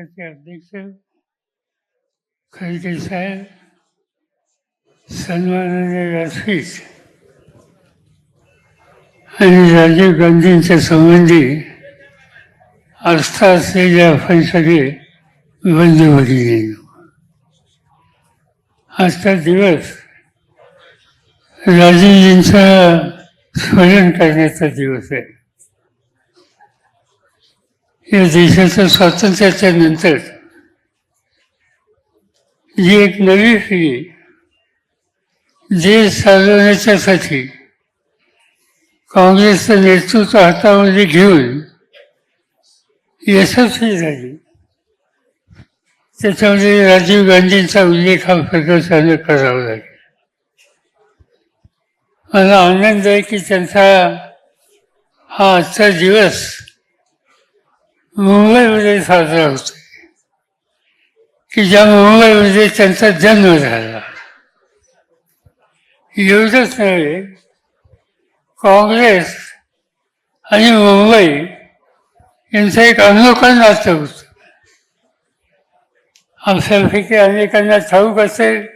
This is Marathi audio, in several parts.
पक्षाचे अध्यक्ष खडके साहेब सन्माननीय व्यासपीठ आणि राजीव गांधींच्या संबंधी आस्था असलेले आपण सगळे बंधू भगिनी आजचा दिवस राजीवजींचा स्मरण करण्याचा दिवस आहे या देशाच्या स्वातंत्र्याच्या नंतर जी एक नवी पिढी देश चालवण्याच्यासाठी काँग्रेसचं नेतृत्व हातामध्ये घेऊन यशस्वी झाली. त्याच्यामध्ये राजीव गांधींचा उल्लेख हा प्रकर्षाने करावा लागेल. मला आनंद आहे की त्यांचा हा आजचा दिवस मुंबईमध्ये साजरा होतो. की ज्या मुंबईमध्ये त्यांचा जन्म झाला. एवढंच नव्हे काँग्रेस आणि मुंबई यांचं एक अनोखं नातं होतं. आमच्यापैकी अनेकांना ठाऊक असेल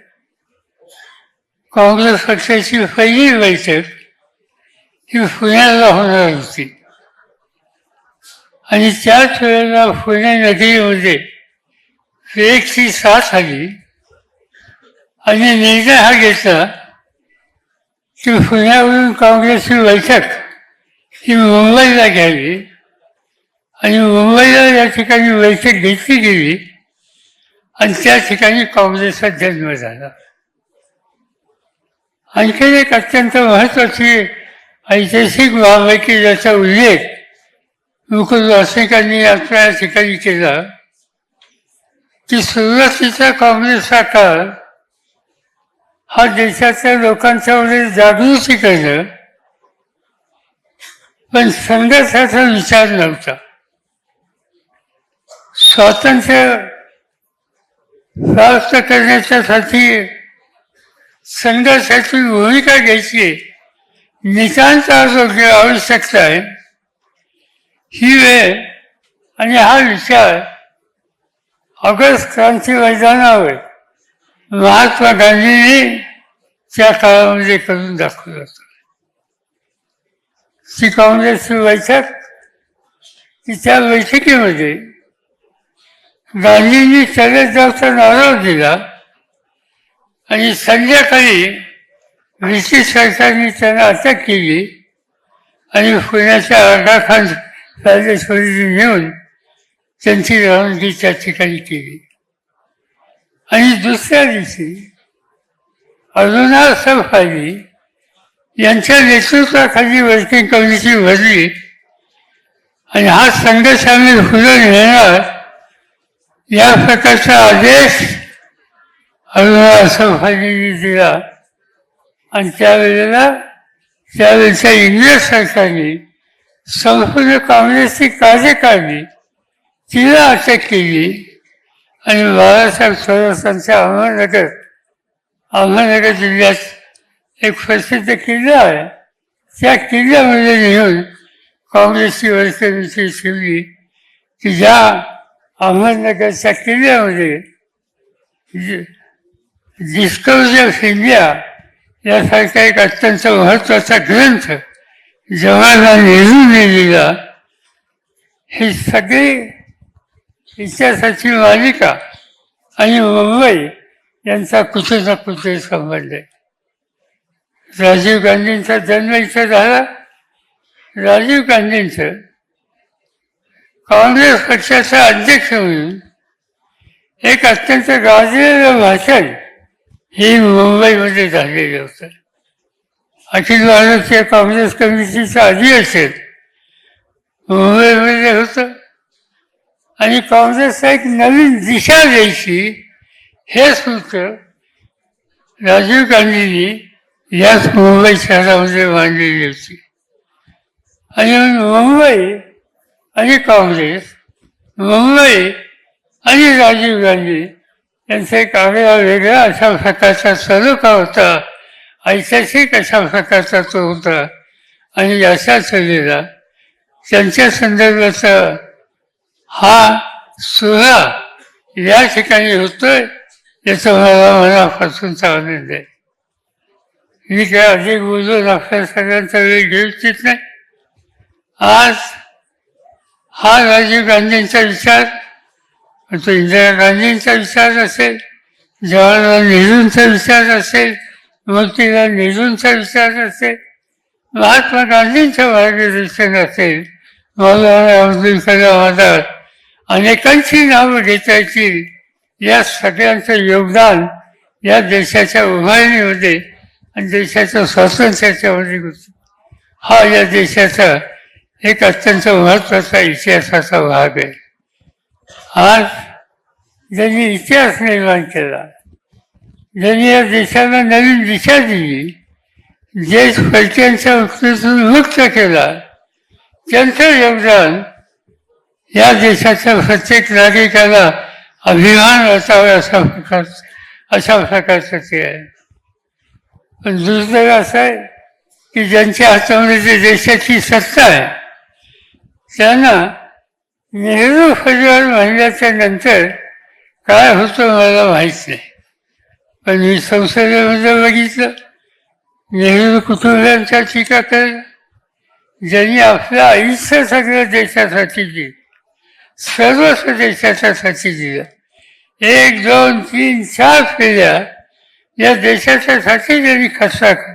काँग्रेस पक्षाची पहिली बैठक ही पुण्याला होणार होती. आणि त्याच वेळेला पुणे नदीमध्ये एकची साथ आली. आणि निर्णय हा घेतला की पुण्यावरून काँग्रेसची बैठक ही मुंबईला घ्यावी. आणि मुंबईला या ठिकाणी बैठक घेतली गेली आणि त्या ठिकाणी काँग्रेसचा जन्म झाला. आणखीन एक अत्यंत महत्वाची ऐतिहासिक बाबैकी ज्याचा उल्लेख मुकुल वासनिकांनी आपल्या ठिकाणी केला की सुरुवातीचा काँग्रेसचा काळ हा देशाच्या लोकांच्यामध्ये जागृती शिकायचं पण संघर्षाचा विचार नव्हता. स्वातंत्र्य प्राप्त करण्याच्यासाठी संघर्षाची भूमिका घ्यायची नितांत आरोग्य आवश्यकता आहे. ही वेळ आणि हा विचार ऑगस्ट क्रांती मैदानावर महात्मा गांधींनी त्या काळामध्ये करून दाखवलं होतं. ती काँग्रेसची बैठक की त्या बैठकीमध्ये गांधींनी चलत जाऊचा नाराव दिला आणि संध्याकाळी ब्रिटिश सरकारने त्यांना अटक केली आणि पुण्याच्या अर्धा खान पॅलेसमध्ये नेऊन त्यांची रवानगी त्या ठिकाणी केली. आणि दुसऱ्या दिवशी अरुणा सफाई यांच्या नेतृत्वाखाली वर्किंग कमिटी भरली आणि हा संघ सामील पुढे येणार या प्रकारचा आदेश अर्जुना सफारीने दिला. आणि त्यावेळेला त्यावेळेच्या इंग्रज सरकारने संपूर्ण काँग्रेसची कार्यकारिणी तिला अटक केली. आणि बाळासाहेब थोरातांच्या अहमदनगर अहमदनगर जिल्ह्यात एक प्रसिद्ध किल्ला आहे. त्या किल्ल्यामध्ये नेऊन काँग्रेसची वर्षविषयी ठेवली. की ज्या अहमदनगरच्या किल्ल्यामध्ये डिस्कवरी ऑफ इंडिया यासारखा एक अत्यंत महत्त्वाचा ग्रंथ जवाहरलाल नेहरूंनी लिहिला ही सगळी इतिहासाची मालिका आणि मुंबई यांचा कुठे ना कुठे संबंध आहे. राजीव गांधींचा जन्म इथं झाला. राजीव गांधींचं काँग्रेस पक्षाचा अध्यक्ष म्हणून एक अत्यंत गाजलेलं भाषण हे मुंबईमध्ये झालेलं होतं. अखिल भारतीय काँग्रेस कमिटीचं असेल. मुंबईमध्ये होतं. आणि काँग्रेसला एक नवीन दिशा द्यायची हे सूत्र राजीव गांधींनी याच मुंबई शहरामध्ये मांडलेली होती. आणि मुंबई आणि काँग्रेस मुंबई आणि राजीव गांधी यांचा एक आगळा वेगळा अशा प्रकारचा सलोखा होता. ऐतिहासिक अशा प्रकारचा तो होता. आणि अशाच वेळेला त्यांच्या संदर्भाचा हा सुरा या ठिकाणी होतोय याचा मला मनापासून आनंद आहे. मी काय अधिक बोलून आपल्या सगळ्यांचा वेळ घेऊ इच्छित नाही. आज हा राजीव गांधींचा विचार तो इंदिरा गांधींचा विचार असेल जवाहरलाल नेहरूंचा विचार असेल मोतीलाल नेहरूंचा विचार असेल महात्मा गांधींच्या मार्गदर्शन असेल मौलाना अब्दुल कलाम आझाद अनेकांची नावं घेता येतील या सगळ्यांचं योगदान या देशाच्या उभारणीमध्ये आणि देशाच्या स्वातंत्र्याच्यामध्ये होतं हा या देशाचा एक अत्यंत महत्त्वाचा इतिहासाचा भाग आहे. आज ज्यांनी इतिहास निर्माण केला ज्यांनी या देशाला नवीन दिशा दिली. देश पैक्यांच्या वृत्तीतून मुक्त केला. त्यांचं योगदान या देशाच्या प्रत्येक नागरिकाला अभिमान असावा अशा प्रकार अशा प्रकारचं ते आहे. पण दुसरं असं आहे की ज्यांच्या हातामध्ये जे देशाची सत्ता आहे त्यांना नेहरू परिवार म्हणल्याच्या नंतर काय होतं मला माहीत नाही. पण मी संसदेमध्ये बघितलं नेहरू कुटुंबियांच्या टीका केल्या ज्यांनी आपलं आयुष्य सगळं देशासाठी दिलं सर्वस्व देशाच्यासाठी दिलं. एक दोन तीन चार पिढ्या या देशाच्यासाठी ज्यांनी खर्चा केला?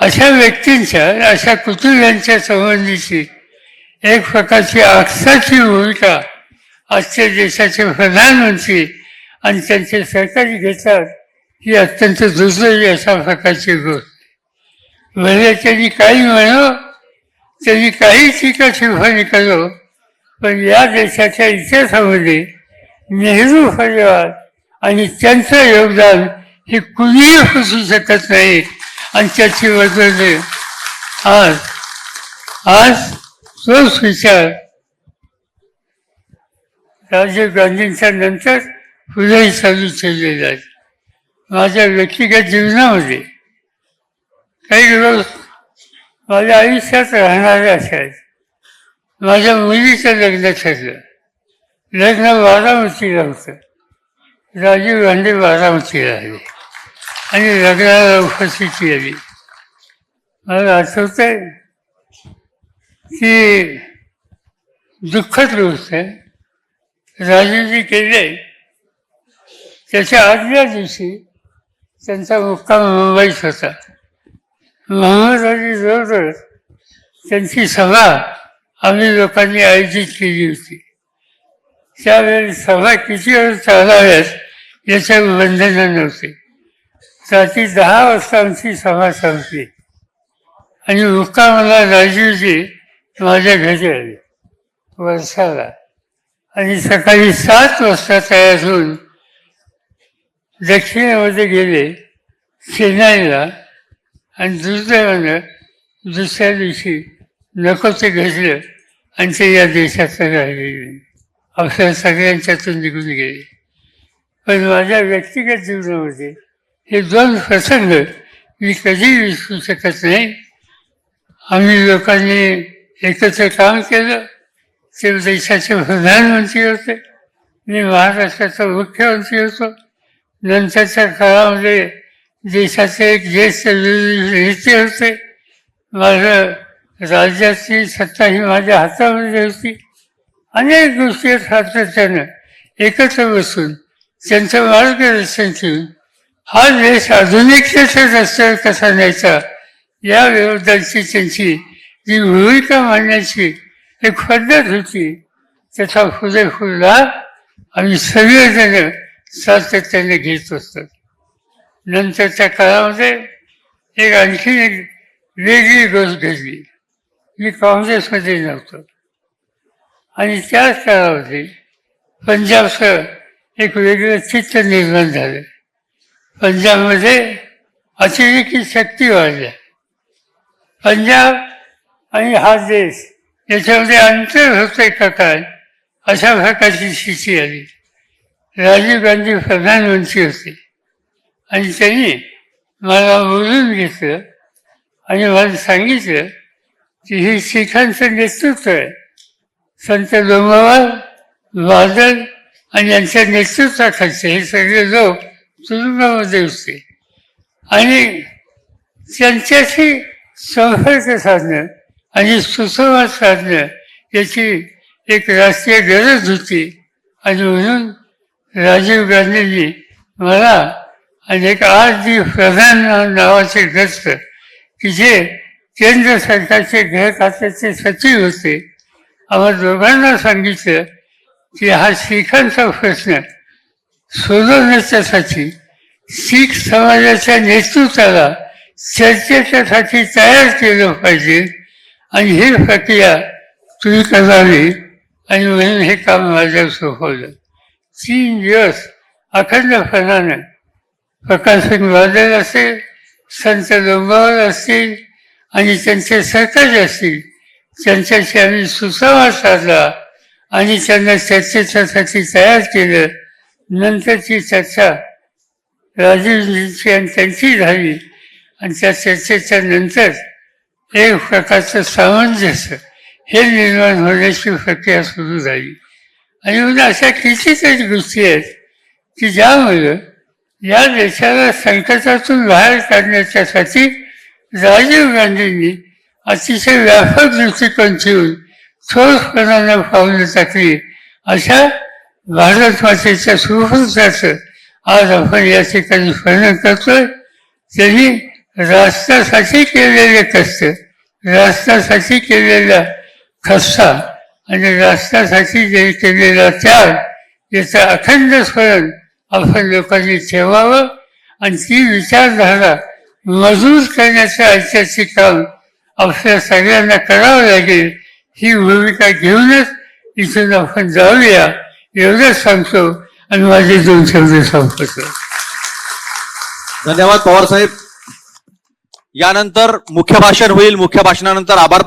अशा व्यक्तींच्या अशा कुटुंबियांच्या संबंधीची एक प्रकारची आक्षाची भूमिका आजच्या देशाचे प्रधानमंत्री आणि त्यांचे सहकारी घेतात ही अत्यंत दुर्दैवी अशा प्रकारची गोष्ट. म्हणजे त्यांनी काही म्हणो त्यांनी काही टीका टिप्पणी करो पण या देशाच्या इतिहासामध्ये नेहरू परिवार आणि त्यांचं योगदान हे कुणीही फसू शकत नाही आणि त्याची वजन आज आज तोच विचार राजीव गांधींच्या नंतर पुढेही चालू ठेवलेला जायचं माझ्या व्यक्तिगत जीवनामध्ये काही दिवस माझ्या आयुष्यात राहणारे असे आहेत माझ्या मुलीचं लग्न ठरलं. लग्न बारामतीला होतं. राजीव गांधी बारामतीला आले. आणि लग्नाला उपस्थिती आली. मला आठवतंय आहे की दुःखद गोष्ट आहे. राजूजी केले त्याच्या आदल्या दिवशी त्यांचा मुक्काम मुंबईत होता. मोहम्मद अली जवळ त्यांची सभा आम्ही लोकांनी आयोजित केली होती. त्यावेळी सभा किती वेळ चालाव्यात याच्या बंधनं नव्हते. रात्री दहा वाजता आमची सभा संपली. आणि मुक्कामाला राजीवजी माझ्या घरी आले. वर्षाला. आणि सकाळी सात वाजता तयार होऊन दक्षिणेमध्ये गेले चेन्नईला आणि दुर्दैवानं दुसऱ्या दिवशी नको ते घडलं आणि ते या देशात राहिलेले नाही. आपल्या सगळ्यांच्यातून निघून गेले. पण माझ्या व्यक्तिगत जीवनामध्ये हे दोन प्रसंग मी कधी विसरू शकत नाही. आम्ही लोकांनी एकत्र काम केलं ते देशाचे प्रधानमंत्री होते मी महाराष्ट्राचा मुख्यमंत्री होतो. नंतरच्या काळामध्ये देशाचे एक ज्येष्ठ नेते होते. माझं राज्याची सत्ता ही माझ्या हातामध्ये होती. अनेक गोष्टी सातत्यानं एकत्र बसून त्यांचं मार्गदर्शन ठेवून हा देश आधुनिकतेच्या रस्त्यावर कसा न्यायचा या विरोधाची त्यांची जी भूमिका मांडण्याची एक पद्धत होती त्याचा पुरेपूर लाभ आम्ही सगळेजण सातत्याने घेत असतात. नंतरच्या काळामध्ये एक आणखी एक वेगळी गोष्ट घडली. मी काँग्रेसमध्ये नव्हतो. आणि त्याच काळामध्ये पंजाबचं एक वेगळं चित्र निर्माण झालं. पंजाबमध्ये अतिरेकी शक्ती वाढल्या. पंजाब आणि हा देश याच्यामध्ये अंतर होतंय का काय? अशा प्रकारची स्थिती आली. राजीव गांधी प्रधानमंत्री होते. आणि त्यांनी मला बोलून घेतलं आणि मला सांगितलं की हे शिखांचं नेतृत्व आहे. संत डोंगरवार बादल आणि यांच्या नेतृत्वाखालचे हे सगळे लोक तुरुंगामध्ये होते. आणि त्यांच्याशी संपर्क साधणं आणि सुसंवाद साधणं याची एक राष्ट्रीय गरज होती. आणि म्हणून राजीव गांधीजी मला आणि एक आज जी प्रधान नावाचे ग्रस्त की जे केंद्र सरकारचे गृह खात्याचे सचिव होते. आम्हा दोघांना सांगितलं की हा शिखांचा प्रश्न सोडवण्याच्यासाठी शीख समाजाच्या नेतृत्वाला चर्चेच्यासाठी तयार केलं पाहिजे आणि ही प्रक्रिया तुम्ही करावी आणि म्हणून हे काम माझ्यावर सोपवलं. तीन दिवस अखंडपणाने प्रकाशन बादल असेल संत लोंबावर असतील आणि त्यांचे सरकार असतील. त्यांच्याशी आम्ही सुसंवाद साधला आणि त्यांना चर्चेच्यासाठी तयार केलं. नंतरची चर्चा राजीवजींची आणि त्यांची झाली. आणि त्या चर्चेच्या नंतर एक प्रकारचं सामंजस्य हे निर्माण होण्याची प्रक्रिया सुरू झाली. आणि म्हणजे अशा कितीतरी गोष्टी आहेत की ज्यामुळे या देशाला संकटातून बाहेर काढण्याच्यासाठी राजीव गांधींनी अतिशय व्यापक दृष्टिकोन ठेवून ठोसपणानं पावलं टाकली. अशा भारत मातेच्या सुहृदाचं आज आपण या ठिकाणी स्मरण करतोय. त्यांनी राष्ट्रासाठी केलेले कष्ट राष्ट्रासाठी केलेला खस्सा आणि राष्ट्रासाठी जे केलेला त्याग याचं अखंड स्मरण आपण लोकांनी ठेवावं आणि ती विचारधारा मजबूत करण्याचं ऐतिहासिक काम आपल्या सगळ्यांना करावं लागेल ही भूमिका घेऊनच इथून आपण जाऊया एवढंच सांगतो आणि माझे दोन शब्द सांगतो धन्यवाद पवार साहेब. यानंतर मुख्य भाषण होईल. मुख्य भाषणानंतर आभार